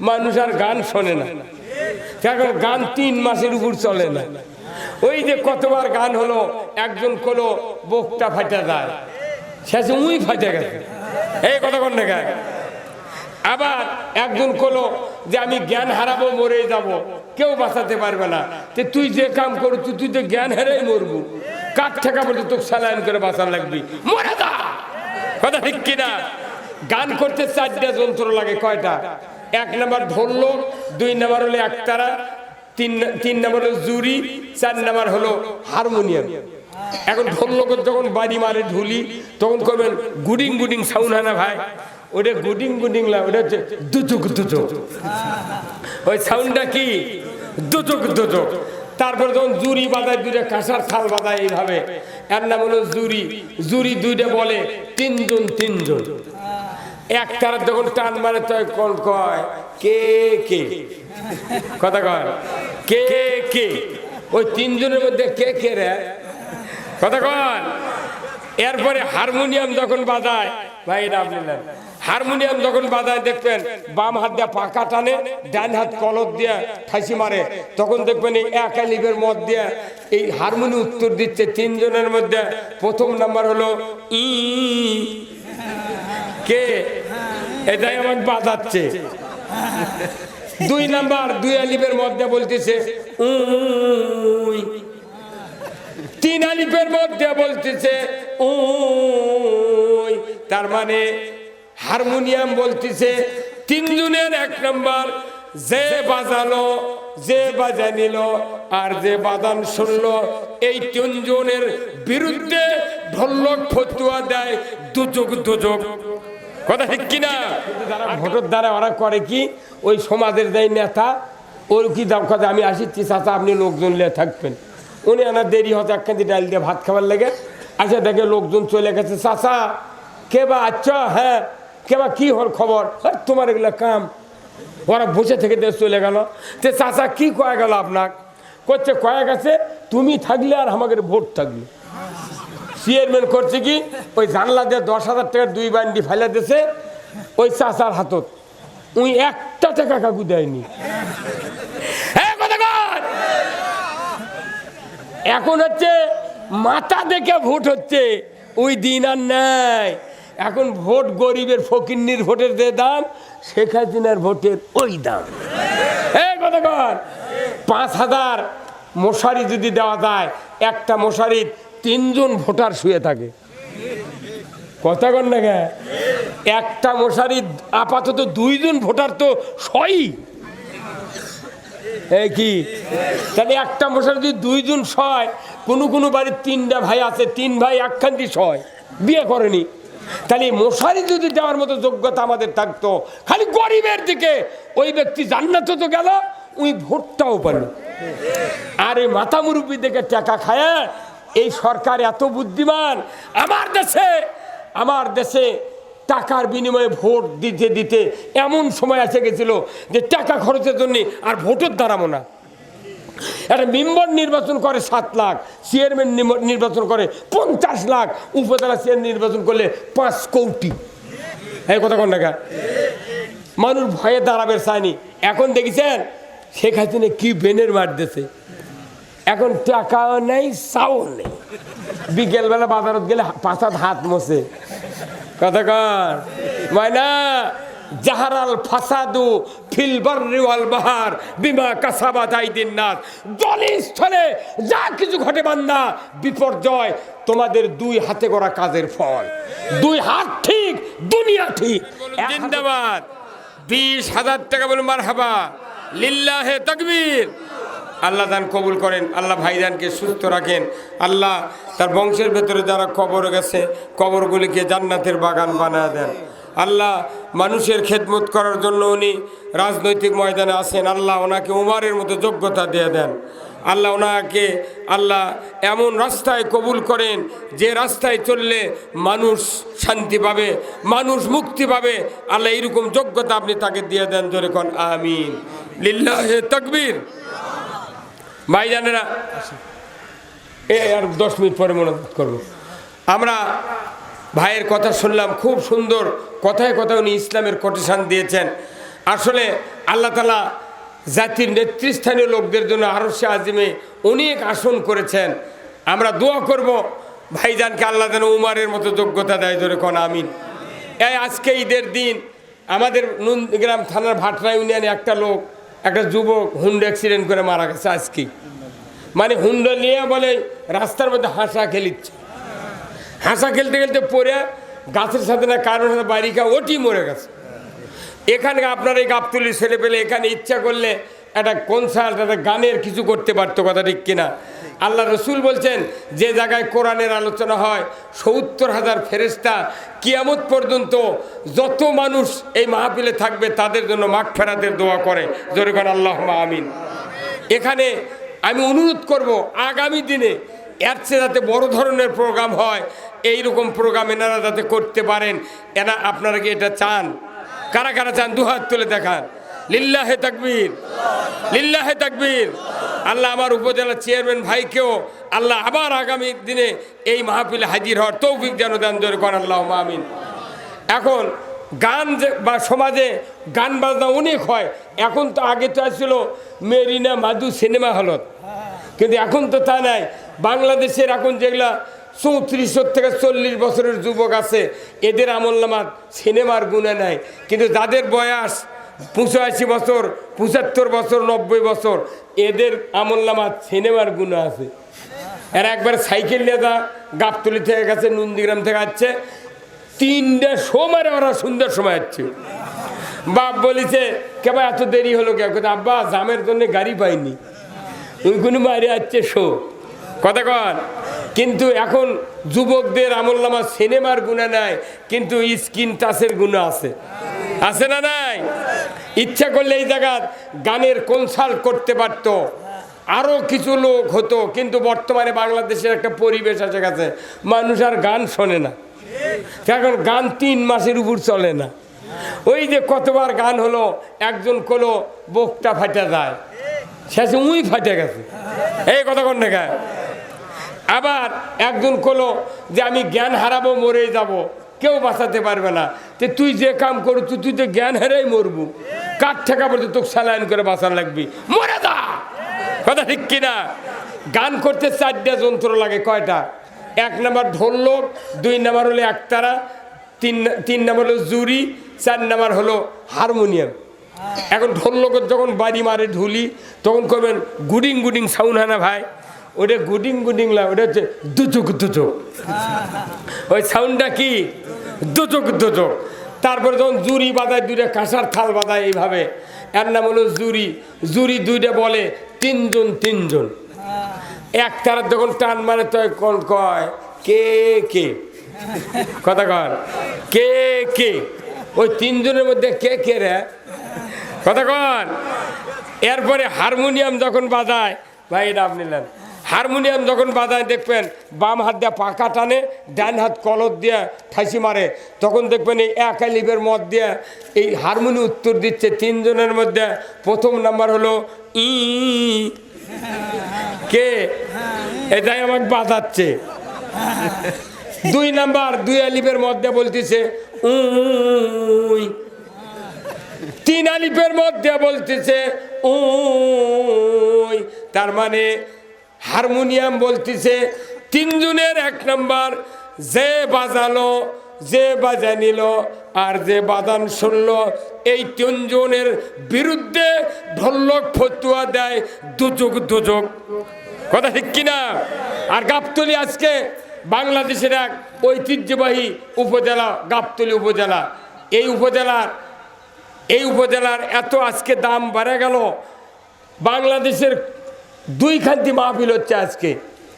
মানুষ আর গান শোনে না। এখন গান তিন মাসের উপর চলে না। ওই যে কতবার গান হলো, একজন কোনো বকটা ফাটা যায় শেষে উই ফাটে গেছে। এই কথা কোন দেখা আবার একজন কলো যে, আমি জ্ঞান হারাবো মরে যাব। কেউ বাঁচাতে পারবে না। যে তুই যে কাম করছিস তুই তুই তো জ্ঞান হারাই মরবো। কাক ঠেকা বলতে তোকে স্যালাইন করে বাঁচান লাগবি। মরে যা! কথা ঠিক কিনা? গান করতে চারটা যন্ত্র লাগে, কয়টা? এক নাম্বার ঢোললো দুই নাম্বার হলো একতারা, তিন তিন নাম্বার হলো জুরি, চার নাম্বার হলো হারমোনিয়াম। এখন লোক যখন বাড়ি মারে ঢুলি, তখন করবেন গুডিং গুডিং সাউন্ড হয় না ভাই। ওটা গুডিং গুডিং না ওটা হচ্ছে দুচুক দুচুক ওই সাউন্ডটা কি? দুচুক দুচুক তারপরে যখন জুরি বাজায়, দুইটা কাঁসার থাল বাজায় এইভাবে। এর নাম হলো জুরি। জুরি দুইটা বলে তিনজন তিনজন। এক তারা যখন টান মারে তো কোন কয়? কে কে? কথা কয়। কে কে? ওই তিনজনের মধ্যে কে কে রে? কথা কন এরপরে হারমোনিয়াম যখন বাজায়, ভাই আপনি হারমোনিয়াম যখন বাজায়, দেখবেন বাম হাত দিয়ে পাকা টানে, ডান হাত কলক দিয়ে ঠাসি মারে। তখন দেখবেন এই এক লিপের মত দিয়ে এই হারমোনি উত্তর দিচ্ছে তিনজনের মধ্যে। প্রথম নাম্বার হলো ই। কে? এটাই আমাকে বাজাচ্ছে দুই নাম্বার, দুই আলিপের মধ্যে বলতেছে তিন আলিপের মধ্যে বলতেছে তার মানে হারমোনিয়াম বলতেছে, তিনজনের এক নম্বর, যে বাজালো, যে বাজা নিল, আর যে বাদান শুনলো, এই তিনজনের বিরুদ্ধে ঢোলক ফতুয়া দেয় দুযোগ দুযোগ কথা ঠিক কিনা? যারা ভোটের দ্বারা ওরা করে কি? ওই সমাজের দেয় নেতা ওর কি দাম কথা? আমি আসিচ্ছি চাচা আপনি লোকজন নিয়ে থাকবেন। উনি আনার দেরি হতো এক কেজি ডাল দিয়ে ভাত খাবার লেগে আচ্ছা দেখে লোকজন চলে গেছে। চাচা কে বা আচ্ছা? হ্যাঁ কে বা কী হল খবর? "হ্যাঁ, তোমার এগুলো কাম। ওরা বসে থেকে দেশ চলে গেল। তে চাচা কি কয়ে গেল আপনার করছে কয়ে গেছে তুমি থাকলে আর আমাদের ভোট থাকলে চেয়ারম্যান করছে কি? ওই জানলা দিয়ে দশ হাজার টাকার দুই বান্ডি ফেলে দিছে ওই চাচার হাতত। উই একটা টাকা কাকু দেয়নি। এখন হচ্ছে মাথা দেখে ভোট হচ্ছে, ওই দিন আর নাই। এখন ভোট গরিবের ফকিন্নির ভোটের যে দাম, শেখ হাসিনার ভোটের ওই দাম। এই কথা কর পাঁচ হাজার মশারি যদি দেওয়া যায়, একটা মশারির তিনজন ভোটার শুয়ে থাকে। কথা কর না? একটা মশারি, আপাতত দুইজন ভোটার তো সই। কি? তাহলে একটা মশারি যদি দুইজন সয়, কোনো কোনো বাড়ির তিনটা ভাই আছে, তিন ভাই একখান্তি সয়, বিয়ে করেনি। তাহলে মশারি যদি দেওয়ার মতো যোগ্যতা আমাদের থাকতো, খালি গরিবের দিকে, ওই ব্যক্তি জান্নাতে তো গেল ওই ভোটটাও পারল আর মাথা মুরব্বী দেখে টাকা খায় এই সরকার এত বুদ্ধিমান, আমার দেশে আমার দেশে টাকার বিনিময়ে ভোট দিতে দিতে এমন সময় এসে গেছিল যে টাকা খরচের জন্য আর ভোটের দাঁড়াবো না। একটা মেম্বার নির্বাচন করে সাত লাখ, চেয়ারম্যান নির্বাচন করে পঞ্চাশ লাখ, উপজেলা চেয়ার নির্বাচন করলে পাঁচ কোটি। এই কথা কোন টাকা মানুষ ভয়ে দাঁড়াবে চায়নি। এখন দেখেছেন, শেখ হাসিনা কি বেনের মার দিছে। এখন টাকাও নেই চাও নেই। বিকেলবেলা বাজারত গেলে পাঁচাত হাত মোছে। কথা কর। মায়না, জাহারাল ফাসাদু ফিল বাররি ওয়াল বাহার বিমা কাসাবাত আইদিন নাস। জলস্থলে যা কিছু ঘটে বান্দা, বিপর্যয় তোমাদের দুই হাতে করা কাজের ফল। দুই হাত ঠিক, দুনিয়া ঠিক। জিন্দাবাদ। বিশ হাজার টাকা বলুন মার হাবা লিল্লাহে তকবীর। আল্লাহ দান কবুল করেন, আল্লাহ ভাইজানকে সুস্থ রাখেন, আল্লাহ তার বংশের ভেতরে যারা কবর গেছে, কবরগুলিকে জান্নাতের বাগান বানায় দেন। আল্লাহ মানুষের খেদমত করার জন্য উনি রাজনৈতিক ময়দানে আসেন আল্লাহ ওনাকে উমারের মতো যোগ্যতা দিয়ে দেন। আল্লাহ ওনাকে, আল্লাহ এমন রাস্তায় কবুল করেন, যে রাস্তায় চললে মানুষ শান্তি পাবে, মানুষ মুক্তি পাবে। আল্লাহ এইরকম যোগ্যতা আপনি তাকে দিয়ে দেন, জোরে কন, আমিন। লিল্লাহে তকবীর। ভাইজানেরা, এ আর দশ মিনিট পরে মনে করব। আমরা ভাইয়ের কথা শুনলাম, খুব সুন্দর কথায় কথা উনি ইসলামের কোটেশন দিয়েছেন। আসলে আল্লাহ তালা জাতির নেতৃস্থানীয় লোকদের জন্য আরও সে আজিমে অনেক আসন করেছেন। আমরা দোয়া করব, ভাইজানকে আল্লাহ যেন উমারের মতো যোগ্যতা দেয় ধরে কোন আমিন। এই আজকে ঈদের দিন, আমাদের নন্দগ্রাম থানার ভাটরা ইউনিয়নে একটা লোক একটা যুবক হুন্ড অ্যাক্সিডেন্ট করে মারা গেছে আজকে। মানে হুন্ডা নিয়ে বলে, রাস্তার মধ্যে হাসা খেলিচ্ছে। হাসা খেলতে খেলতে পড়ে, গাছের সাথে না কারোর সাথে বাড়িকা ওটি মরে গেছে। এখানে আপনার এই গাবতুলির ছেলে পেলে এখানে ইচ্ছা করলে একটা কনসার্ট একটা গানের কিছু করতে পারতো কথা ঠিক কিনা? আল্লাহ রসুল বলছেন, যে জায়গায় কোরআনের আলোচনা হয়, সত্তর হাজার ফেরেস্তা কিয়ামত পর্যন্ত যত মানুষ এই মাহফিলে থাকবে, তাদের জন্য মাখ ফেরাতের দোয়া করে। জোরেখান আল্লাহ আমিন। এখানে আমি অনুরোধ করব, আগামী দিনে এর চেয়ে যাতে বড় ধরনের প্রোগ্রাম হয় এই রকম প্রোগ্রাম এনারা যাতে করতে পারেন, এনা আপনারা কি এটা চান? কারা কারা চান? দুহাত তুলে দেখান। লিল্লাহে তাকবীর লিল্লাহে তাকবীর। আল্লাহ আমার উপজেলা চেয়ারম্যান ভাইকেও আল্লাহ আবার আগামী দিনে এই মাহফিলে হাজির হওয়ার তৌফিক যেন দেন কর আল্লাহ আমিন। এখন গান যে বা সমাজে গান বাজনা অনেক হয়, এখন তো আগে তো আসছিল মেরিনা মাদু সিনেমা হলত। কিন্তু এখন তো তা নাই। বাংলাদেশের এখন যেগুলা চৌত্রিশ থেকে চল্লিশ বছরের যুবক আছে, এদের আমল নামাত সিনেমার গুণে নাই। কিন্তু যাদের বয়স পঁচাশি বছর, পঁচাত্তর বছর, নব্বই বছর, এদের আমল নামাত সিনেমার গুণ আছে। এরা একবার সাইকেল নিয়ে যা, গাবতলি থেকে গেছে, নন্দীগ্রাম থেকে আসছে, তিনটে সময় ওরা সুন্দর সময় আসছে। বাপ বলিছে কেবা এত দেরি হলো কে আব্বা, জামের জন্য গাড়ি পাইনি। ওইগুলো বাইরে আসছে শো। কথা কন। কিন্তু এখন যুবকদের আমল নামা সিনেমার গুণা নাই, কিন্তু স্কিন টাচের গুণা আছে। আছে না নাই? ইচ্ছা করলে এই জায়গার গানের কনসার্ট করতে পারতো। আরও কিছু লোক হতো, কিন্তু বর্তমানে বাংলাদেশের একটা পরিবেশ আছে গেছে মানুষ আর গান শোনে না। এখন গান তিন মাসের উপর চলে না। ওই যে কতবার গান হলো, একজন কলো, বুকটা ফাটে যায়। শেষে উই ফাটে গেছে। এই কথা কোন? আবার একজন কলো যে, আমি জ্ঞান হারাবো, মরে যাব। কেউ বাঁচাতে পারবে না। তো তুই যে কাম করু তুই তুই তো জ্ঞান হারাই মরবু। কাঠ ঠেকা পড়তে তোকে স্যালাইন করে বাঁচার লাগবি। মরে যা। কথা ঠিক কিনা? গান করতে চারটা যন্ত্র লাগে, কয়টা? এক নম্বর ঢোলক দুই নাম্বার হলো একতারা, তিন তিন নাম্বার হলো জুরি চার নাম্বার হলো হারমোনিয়াম। এখন ঢোলকের যখন বাড়ি মারে ঢুলি, তখন করবেন গুডিং গুডিং সাউন্ড হয় না ভাই। ওটা গুডিং গুডিং লা ওটা হচ্ছে দুচুক দুচুক। ওই সাউন্ডটা কি? দুচুক দুচুক তারপরে যখন জুরি বাজায়, দুইটা কাঁসার থাল বাজায় এইভাবে। এর নাম হলো জুরি। জুরি দুইটা বলে তিনজন তিনজন। এক তারা যখন টান মানে তো কোন কয়, কে কে? কথা কর কে কে? ওই তিনজনের মধ্যে কে কে রে? কথা কন। এরপরে হারমোনিয়াম যখন বাজায়, ভাই এটা আপনি নেন। হারমোনিয়াম যখন বাজায় দেখবেন, বাম হাত দিয়ে পাকা টানে, ডান হাত কলর দিয়ে ঠাইসি মারে, তখন দেখবেন এই এক লিপের মত দিয়ে এই হারমোনি উত্তর দিচ্ছে তিনজনের মধ্যে। প্রথম নাম্বার হলো ই। কে? এটাই আমাকে বাজাচ্ছে। দুই নাম্বার, দুই আলিফের মধ্যে বলতেছে, উই। তিন আলিফের মধ্যে বলতেছে, উই। তার মানে হারমোনিয়াম বলতেছে, তিনজনের এক নাম্বার, যে বাজালো, যে বাজা নিল, আর যে বাদান শুনল, এই তিনজনের বিরুদ্ধে ঢোলক ফতুয়া দেয় দুযোগ দুযোগ। কথা ঠিক কিনা? আর গাবতলি আজকে বাংলাদেশের এক ঐতিহ্যবাহী উপজেলা, গাবতলি উপজেলা। এই উপজেলার এই উপজেলার এত আজকে দাম বেড়ে গেল। বাংলাদেশের দুই খান্তি মাহফিল হচ্ছে আজকে।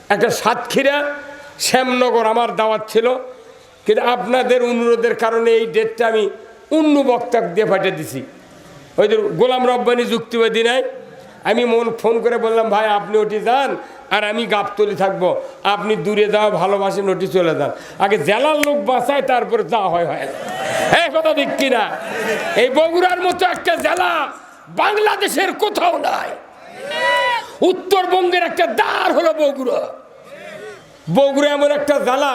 একটা সাতক্ষীরা, শ্যামনগর আমার দাওয়াত ছিল। কিন্তু আপনাদের অনুরোধের কারণে এই ডেটটা আমি অন্য বক্তা দিয়ে পাঠিয়ে দিছি। ওই যে গোলাম রব্বানি যুক্তিবাদী নাই। আমি মন ফোন করে বললাম, ভাই, আপনি ওটি যান আর আমি গাবতলি থাকব। আপনি দূরে যাওয়া ভালোবাসেন, ওটি চলে যান। আগে জেলার লোক বাঁচায়, তারপরে যা হয় হয়। এই কথা ঠিক কিনা? এই বগুড়ার মতো একটা জেলা বাংলাদেশের কোথাও নাই। উত্তরবঙ্গের একটা দ্বার হলো বগুড়া। বগুড়া এমন একটা জেলা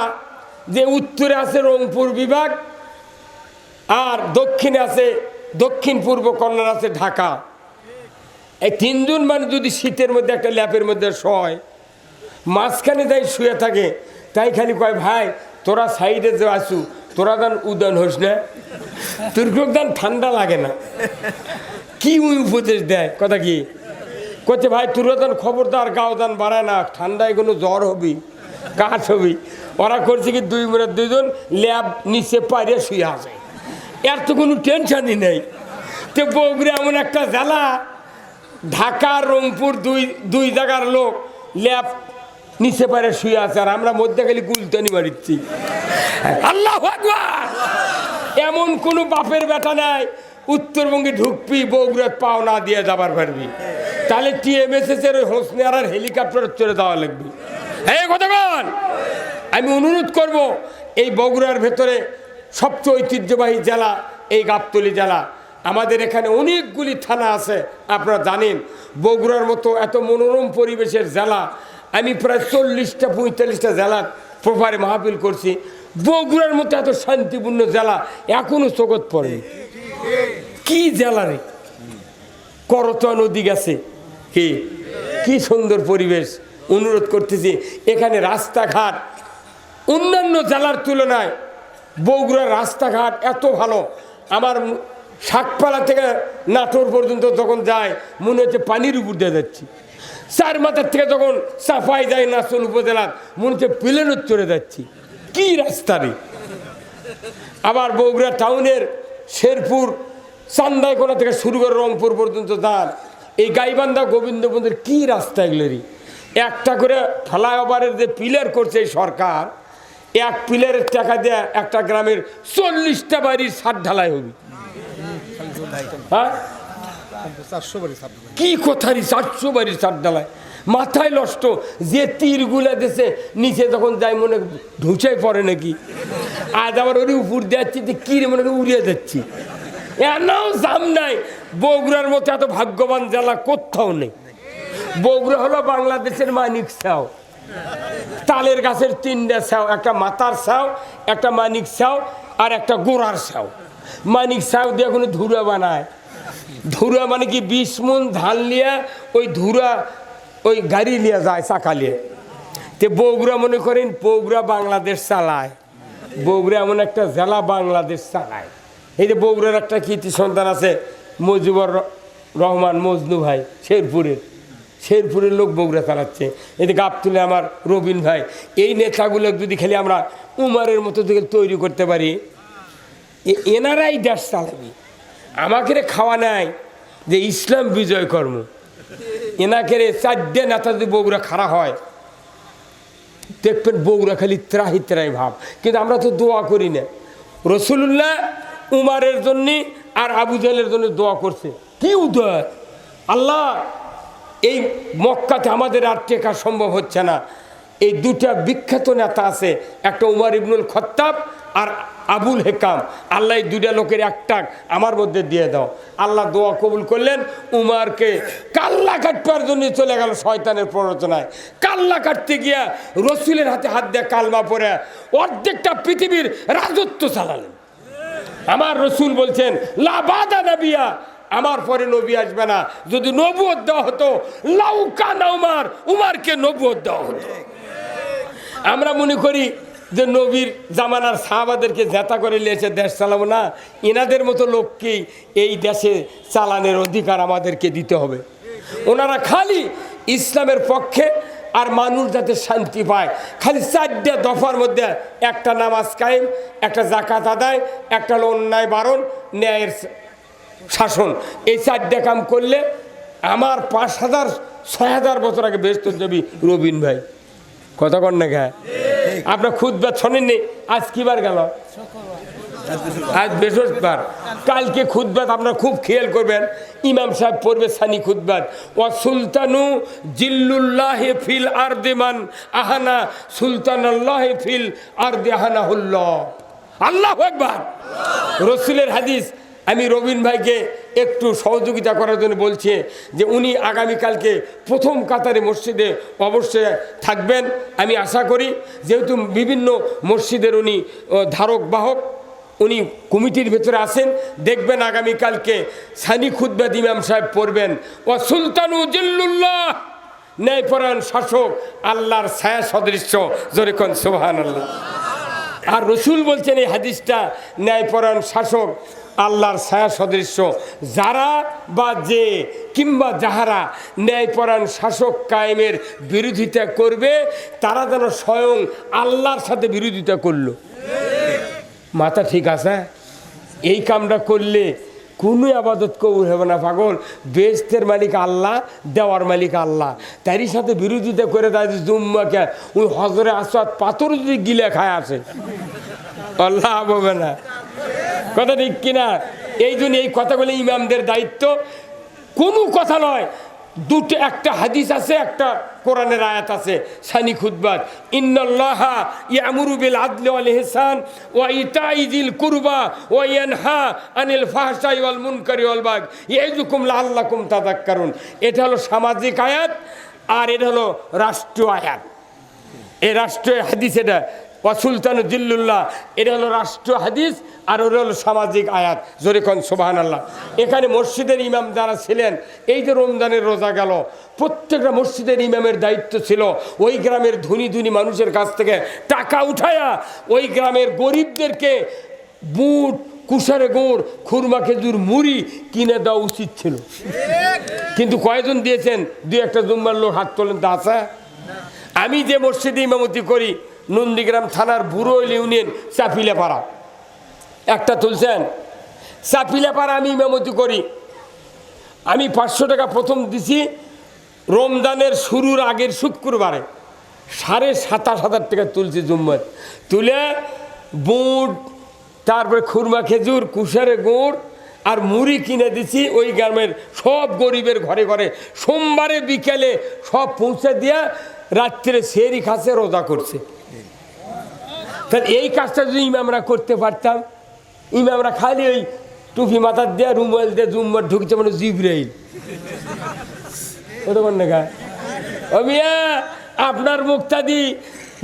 যে উত্তরে আছে রংপুর বিভাগ আর দক্ষিণে আছে, দক্ষিণ পূর্ব কর্নার আছে ঢাকা। এই তিনজন মানুষ যদি শীতের মধ্যে একটা ল্যাপের মধ্যে শয়, মাঝখানে তাই শুয়ে থাকে, তাই খালি কয়, ভাই, তোরা সাইডে যে আসু তোরা দান উদান হোস না। তোর দান ঠান্ডা লাগে না। কি উপদেশ দেয়? কথা কি? করছে ভাই তোর দান খবরদার গাও দান বাড়ায় না, ঠান্ডায় কোনো জ্বর হবি কাঠ হবি। ওরা করছে কি, দুই মিনিট দুইজন ল্যাব নিচে পাইরে শুয়ে আসে এর তো কোনো টেনশনই নেই। তো বগুড়া এমন একটা জ্বালা ঢাকা, রংপুর, দুই দুই জায়গার লোক ল্যাব নিচে পারে শুয়ে আছে, আর আমরা মধ্যে খালি গুলতানি মারিচ্ছি। আল্লাহ এমন কোনো বাপের বেটা নাই, উত্তরবঙ্গে ঢুকবি বগুড়ার পাও না দিয়ে যাবার পারবি। তাহলে টিএমএসএস এর ওই হোসনে আর হেলিকপ্টার চলে দেওয়া লাগবে। কতক্ষণ আমি অনুরোধ করব, এই বগুড়ার ভেতরে সবচেয়ে ঐতিহ্যবাহী জেলা, এই গাবতলি জেলা। আমাদের এখানে অনেকগুলি থানা আছে, আপনারা জানেন। বগুড়ার মতো এত মনোরম পরিবেশের জেলা। আমি প্রায় চল্লিশটা, পঁয়তাল্লিশটা জেলার প্রপারে মাহফিল করছি। বগুড়ার মতো এত শান্তিপূর্ণ জেলা এখনও চোখত পড়ে। কি জেলা রে? করতোয়া নদী গেছে। কি? কি সুন্দর পরিবেশ অনুরোধ করতেছি। এখানে রাস্তাঘাট, অন্যান্য জেলার তুলনায় বগুড়ার রাস্তাঘাট এত ভালো। আমার শাকপালা থেকে নাটোর পর্যন্ত যখন যায়, মনে হচ্ছে পানির উপর দিয়ে যাচ্ছি। চার মাথার থেকে যখন সাফাই যায় নাচল উপজেলার, মনে হচ্ছে প্লেনের চড়ে যাচ্ছি। কি রাস্তা রে? আবার বগুড়া টাউনের শেরপুর, চান্দাইকোনা থেকে শুরু করে রংপুর পর্যন্ত যান এই গাইবান্ধা গোবিন্দপুরের কি রাস্তা এগুলোরই একটা করে ফ্লাইওভারের যে পিলার করছে এই সরকার, এক পিলারের টাকা দিয়ে একটা গ্রামের চল্লিশটা বাড়ির সাত ঢালাই হবে। হ্যাঁ? কি কথারই চারশো বাড়ির চার ডালায় মাথায় নষ্ট, যে তীরগুলা দেশে নিচে যখন যায় মনে ঢুচাই পড়ে নাকি। আজ আবার ওর উপর যাচ্ছি, যে কি মনে উড়িয়ে যাচ্ছি এনাও জাম নাই। বগুড়ার মতো এত ভাগ্যবান জেলা কোথাও নেই। বগুড়া হলো বাংলাদেশের মানিক সাও তালের গাছের তিনটা সাও একটা মাথার সাও একটা মানিক সাও আর একটা গোড়ার সাও মানিক সাও দিয়ে কোনো ধুরা বানায়। ধুরা মানে কি বিশ মন, ধান লিয়া, ওই ধুরা, ওই গাড়ি নিয়ে যায় চাকা নিয়ে তে বগুড়া মনে করেন বগুড়া বাংলাদেশ চালায়। বগুড়া এমন একটা জেলা বাংলাদেশ চালায়। এই যে বগুড়ার একটা কীর্তি সন্তান আছে মজিবর রহমান মজনু ভাই, শেরপুরের। শেরপুরের লোক বগুড়া চালাচ্ছে। এতে গাপ তুলে আমার রবিন ভাই। এই নেতাগুলো যদি খালি আমরা উমারের মতো থেকে তৈরি করতে পারি। এনারাই দেশ চালাবি। আমাকে রে খাওয়া নাই যে ইসলাম বিজয় কর্ম। এনাকে রে চারটে নেতা যদি বগুড়া খাড়া হয়, দেখবেন বগুড়া খালি ত্রাহি ত্রাহি ভাব। কিন্তু আমরা তো দোয়া করি না। রসুল্লাহ উমারের জন্যে আর আবু জাহেলের জন্য দোয়া করছে। কি উদয় আল্লাহ, এই মক্কাতে আমাদের আর টেকা সম্ভব হচ্ছে না। এই দুটা বিখ্যাত নেতা আছে, একটা উমার ইবনুল খত্তাব আর আবুল হেকাম। আল্লাহ এই দুটা লোকের একটা আমার মধ্যে দিয়ে দাও। আল্লাহ দোয়া কবুল করলেন, উমারকে কাল্লা কাটবার জন্য চলে গেল শয়তানের প্ররোচনায়। কাল্লা কাটতে গিয়া রসুলের হাতে হাত দিয়ে কালমা পরে অর্ধেকটা পৃথিবীর রাজত্ব চালালেন। আমার রসুল বলছেন লাবাদা নবিয়া। আমার পরে নবী আসবে না। যদি নবুয়ত দেওয়া হতো লাউকা না উমার। উমারকে নবুয়ত দেওয়া হতো। আমরা মনে করি যে নবীর জামানার সাহাবাদেরকে জেতা করে নিয়েছে দেশ চালাবো না। এনাদের মতো লোককেই এই দেশে চালানোর অধিকার আমাদেরকে দিতে হবে? ওনারা খালি ইসলামের পক্ষে আর মানুষ যাতে শান্তি পায়। খালি চারটে দফার মধ্যে একটা নামাজ কায়েম, একটা জাকাত আদায়, একটা অন্যায় বারণ, ন্যায়ের শাসন। এই চারটে কাম করলে আমার পাঁচ হাজার, ছয় হাজার বছর আগে বেস্ত যাবি রবিন ভাই। কথা কন না গায়ে আপনার খুদবার শোনেননি? আজ কিবার গেল? আজ বৃহস্পতিবার। কালকে খুদবাত আপনারা খুব খেয়াল করবেন। ইমাম সাহেব পড়বে সানি খুদবাত ও সুলতানু জিল্লুল্লাহ ফিল আর দেমান আহানা সুলতান আল্লাহ ফিল আর দেহানা হুল্লাহ আল্লাহ একবার রসুলের হাদিস আমি রবিন ভাইকে একটু সহযোগিতা করার জন্য বলছি যে উনি আগামীকালকে প্রথম কাতারে মসজিদে অবশ্যই থাকবেন। আমি আশা করি যেহেতু বিভিন্ন মসজিদের উনি ধারক বাহক উনি কমিটির ভেতরে আসেন দেখবেন আগামীকালকে সানি খুদ্বাদ ইমাম সাহেব পড়বেন। ও সুলতানু জিল্লুল্লাহ ন্যায়পরায়ণ শাসক, আল্লাহর ছায়া সদৃশ্য জোরেখন সোহান আল্লাহ আর রসুল বলছেন এই হাদিসটা, ন্যায়পরায়ণ শাসক, আল্লাহর ছায়া সদৃশ্য। যারা বা যে কিংবা যাহারা ন্যায়পরায়ণ শাসক কায়েমের বিরোধিতা করবে, তারা যেন স্বয়ং আল্লাহর সাথে বিরোধিতা করল। মাথা ঠিক আছে? এই কামটা করলে কোনো আবাদত কবুল হবে না, পাগল। বেস্তের মালিক আল্লাহ, দেওয়ার মালিক আল্লাহ। তারই সাথে বিরোধিতা করে তাই জুম্মাকে ওই হজরে আসাদ পাথর যদি গিলে খায় আসে আল্লাহ হবে না। কথা ঠিক কিনা? এই জন্য এই কথাগুলো ইমামদের দায়িত্ব। কোনো কথা নয় দুটো একটা হাদিস আছে, একটা কোরআনের আয়াত আছে, সানি খুদ্বাত ইন্নাল্লাহা ইয়ামুরু বিল আদলি ওয়াল ইহসান ওয়া ইতাই যিল কুরবা ওয়া ইয়ানহা আনিল ফাহশাই ওয়াল মুনকারি ওয়াল বাগ। ইয়াইযুকুম লাআল্লাকুম তাযাক্কারুন। এটা হলো সামাজিক আয়াত আর এটা হলো রাষ্ট্রীয় আয়াত। এই রাষ্ট্রীয় হাদিস এটা ওয়াসুলতান জিল্লুল্লাহ। এটা হলো রাষ্ট্র হাদিস আর ওটা হলো সামাজিক আয়াত। জরিখন সোবাহান আল্লাহ এখানে মসজিদের ইমাম যারা ছিলেন, এই যে রমজানের রোজা গেল, প্রত্যেকটা মসজিদের ইমামের দায়িত্ব ছিল ওই গ্রামের ধনী ধনী মানুষের কাছ থেকে টাকা উঠায়া ওই গ্রামের গরিবদেরকে বুট, কুষারে গুড়, খুরমা, খেজুর, মুড়ি কিনে দেওয়া উচিত ছিল। কিন্তু কয়জন দিয়েছেন? দুই একটা জুম্মার লোক হাত তোলেন তা আমি যে মসজিদে ইমামতি করি নন্দীগ্রাম থানার বুড়োইল ইউনিয়ন চাপিলাপাড়া। একটা তুলছেন, চাপিলাপাড়া আমি ইমামতি করি। আমি পাঁচশো টাকা প্রথম দিছি রমজানের শুরুর আগের শুক্রবারে। সাড়ে সাতাশ হাজার টাকা তুলছি জুম্মার। তুলে বুট তারপরে খুরমা খেজুর, কুষারে গুড় আর মুড়ি কিনে দিছি ওই গ্রামের সব গরিবের ঘরে ঘরে। সোমবারে বিকেলে সব পৌঁছে দিয়া রাত্রে সেরি খাসে রোজা করছে। তাহলে এই কাজটা যদি ইমামরা করতে পারতাম, ইমামরা খালি ওই টুপি মাথার দিয়ে রুমাল দিয়ে জুম্মার ঢুকছে মানে জিব্রাইল। ওটা মিয়া, আপনার মুক্তা দি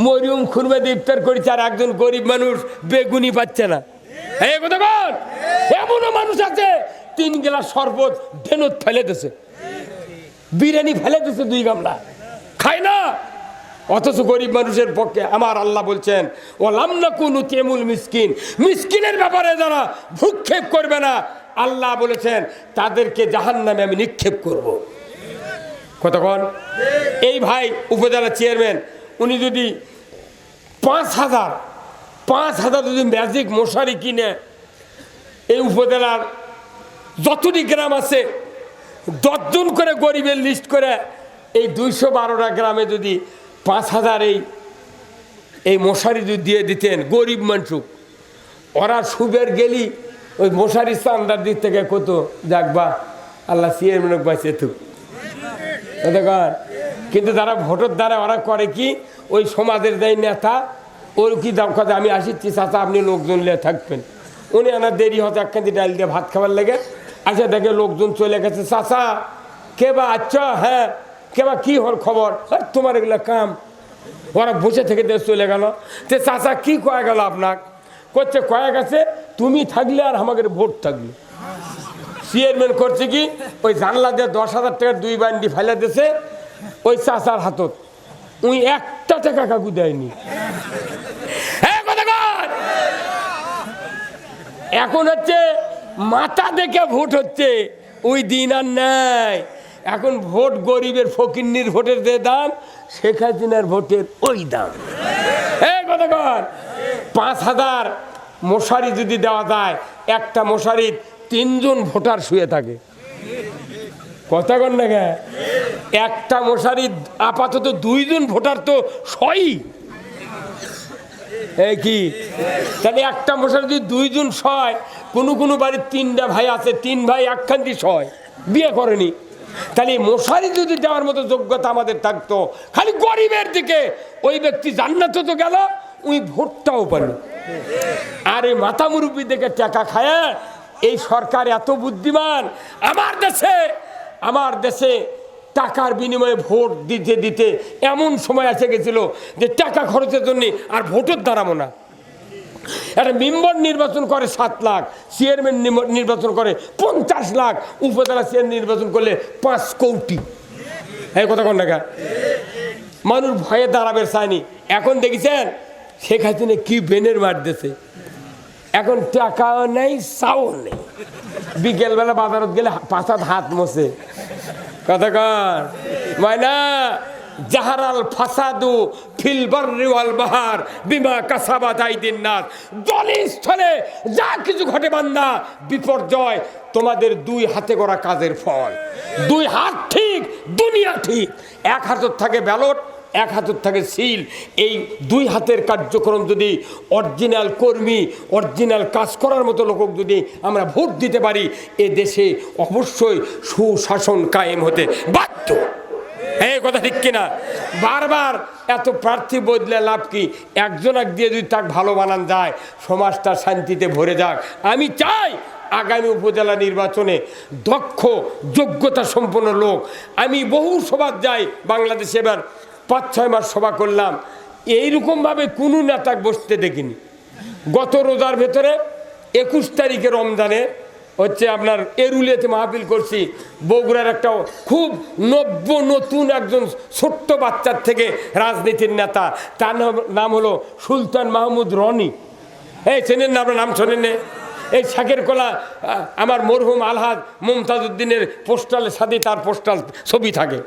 মরিয়ম খুরমে ইফতার করেছে আর একজন গরিব মানুষ বেগুনি পাচ্ছে না। এই কথা বল। এমনও মানুষ আছে, তিন গ্লাস শরবত ধেনত ফেলে দিছে। বিরিয়ানি ফেলে দিছে দুই গামলা। খায় না। অথচ গরিব মানুষের পক্ষে আমার আল্লাহ বলছেন ও লামনা কোন তেমুল মিসকিন। মিসকিনের ব্যাপারে যারা ভূক্ষেপ করবে না, আল্লাহ বলেছেন, তাদেরকে জাহান নামে আমি নিক্ষেপ করব। কতক্ষণ এই ভাই উপজেলা চেয়ারম্যান, উনি যদি পাঁচ হাজার পাঁচ হাজার যদি ম্যাজিক মশারি কিনে, এই উপজেলার যতটি গ্রাম আছে দশজন করে গরিবের লিস্ট করে, এই দুইশো বারোটা গ্রামে যদি পাঁচ হাজার এই এই মশারি দিয়ে দিতেন, গরিব মানুষ ওরা সুবের গেলি, ওই মশারি চান্দার দিক থেকে কত যাকবা আল্লাহ চেয়ারম্যান বাঁচে দেখুন কিন্তু যারা ভোটের দ্বারা ওরা করে কি, ওই সমাজের দেয় নেতা, ওর কি দাম কথা আমি আসিচ্ছি, চাচা, আপনি লোকজন নিয়ে থাকবেন। উনি আনার দেরি হতো একখান ডাল দিয়ে ভাত খাবার লেগে। আচ্ছা দেখে লোকজন চলে গেছে, চাচা, কে বা আচ্ছা? হ্যাঁ কে বা কী হল খবর? তোমার এগুলো কাম। ওরা বসে থেকে দেশ চলে গেল। তে চাচা কি কয়ে গেল আপনার করছে কয়েক আছে তুমি থাকলে আর আমাদের ভোট থাকলে চেয়ারম্যান করছে কি, ওই জানলা দিয়ে দশ হাজার টাকার দুই বান্ডি ফেলে দিছে ওই চাচার হাতত। উই একটা টাকা কাকু দেয়নি। এখন হচ্ছে মাথা দেখে ভোট হচ্ছে, ওই দিন আর নাই। এখন ভোট গরিবের ফকিন্নির ভোটের যে দাম, শেখ হাসিনার ভোটের ওই দাম। হ্যাঁ কথাকার পাঁচ হাজার মশারি যদি দেওয়া যায়, একটা মশারির তিনজন ভোটার শুয়ে থাকে। কথা কন না? একটা মশারি আপাতত দুইজন ভোটার তো সই। এই কি? তাহলে একটা মশারি যদি দুইজন সয়, কোনো কোনো বাড়ির তিনটা ভাই আছে, তিন ভাই একখান্তি সয়। বিয়ে করেনি। তাহলে মশারি যদি দেওয়ার মতো যোগ্যতা আমাদের থাকতো, খালি গরিবের দিকে, ওই ব্যক্তি জান্নাতে তো গেল ওই ভোটটাও পেল। আর এই মাথা মুরব্বী দেখে টাকা খায়, এই সরকার এত বুদ্ধিমান, আমার দেশে আমার দেশে টাকার বিনিময়ে ভোট দিতে দিতে এমন সময় এসে গেছিল যে টাকা খরচের জন্য আর ভোটের দাঁড়াবো না একটা মেম্বার নির্বাচন করে সাত লাখ, চেয়ারম্যান নির্বাচন করে পঞ্চাশ লাখ, উপজেলা চেয়ার নির্বাচন করলে পাঁচ কোটি। এই কথা কোন টাকা মানুষ ভয়ে দাঁড়াবে চায়নি এখন দেখেছেন, শেখ হাসিনা কি বেনের মারতেছে এখন টাকাও নেই চাও নেই। বিকেলবেলা বাজারত গেলে পাঁচাত হাত মোছে। কথা কর ময়না জাহারাল ফাসাদু ফিলবার রিওয়াল বাহার বিমা কাসাবা দাইদিন নাথ জলস্থলে যা কিছু ঘটে বান্দা, বিপর্যয় তোমাদের দুই হাতে করা কাজের ফল। দুই হাত ঠিক, দুনিয়া ঠিক। এক হাতত থাকে ব্যালট, এক হাতের থাকে সিল। এই দুই হাতের কার্যক্রম যদি অরিজিনাল কর্মী, অরিজিনাল কাজ করার মতো লোক যদি আমরা ভোট দিতে পারি, এ দেশে অবশ্যই সুশাসন কায়েম হতে বাধ্য। এই কথা ঠিক কিনা? বারবার এত প্রার্থী বদলে লাভ কি? একজন এক দিয়ে যদি তাক ভালো বানান যায়, সমাজটা শান্তিতে ভরে যাক। আমি চাই আগামী উপজেলা নির্বাচনে দক্ষ, যোগ্যতা সম্পন্ন লোক। আমি বহু সভা যাই বাংলাদেশে এবার পাঁচ, ছয় মাস সভা করলাম। এইরকমভাবে কোনো নেতাক বসতে দেখিনি। গত রোজার ভেতরে একুশ তারিখে রমজানে হচ্ছে আপনার এরুলিয়াতে মাহফিল করছি। বগুড়ার একটা খুব নব্য নতুন একজন ছোট্ট বাচ্চার থেকে রাজনীতির নেতা। তার নাম- হলো সুলতান মাহমুদ রনি। এই চেনেন না আপনার নাম শোনেন? এই শাকের কলা আমার মরহুম আলহাজ মুমতাজ উদ্দিনের পোস্টালের সাথে তার পোস্টাল ছবি থাকে।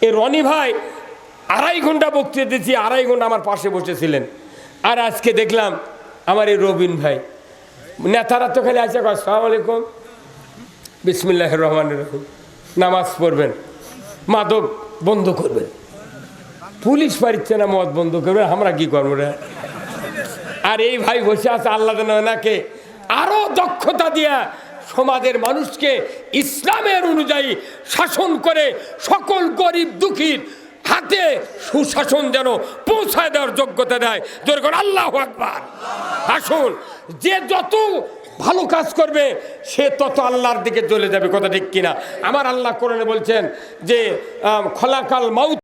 এ রনি ভাই, আড়াই ঘণ্টা বক্তৃতা দিচ্ছি আড়াই ঘণ্টা আমার পাশে বসেছিলেন। আর আজকে দেখলাম আমার এই রবিন ভাই। নেতারা তো খালি আছে আসসালামু আলাইকুম। বিসমিল্লাহ রহমান রহিম। নামাজ পড়বেন, মাদক বন্ধ করবেন। পুলিশ পারিচ্ছে না মদ বন্ধ করবেন, আমরা কি করব রে? আর এই ভাই বসে আছে আল্লাহ নাকে আরও দক্ষতা দিয়া সমাজের মানুষকে ইসলামের অনুযায়ী শাসন করে সকল গরিব দুঃখীর হাতে সুশাসন যেন পৌঁছায় দেওয়ার যোগ্যতা দেয়। যেরকম আল্লাহ আকবার। আসুন, যে যত ভালো কাজ করবে, সে তত আল্লাহর দিকে চলে যাবে, কথা ঠিক কিনা? আমার আল্লাহ কোরআনে বলছেন যে খোলাকাল মাউত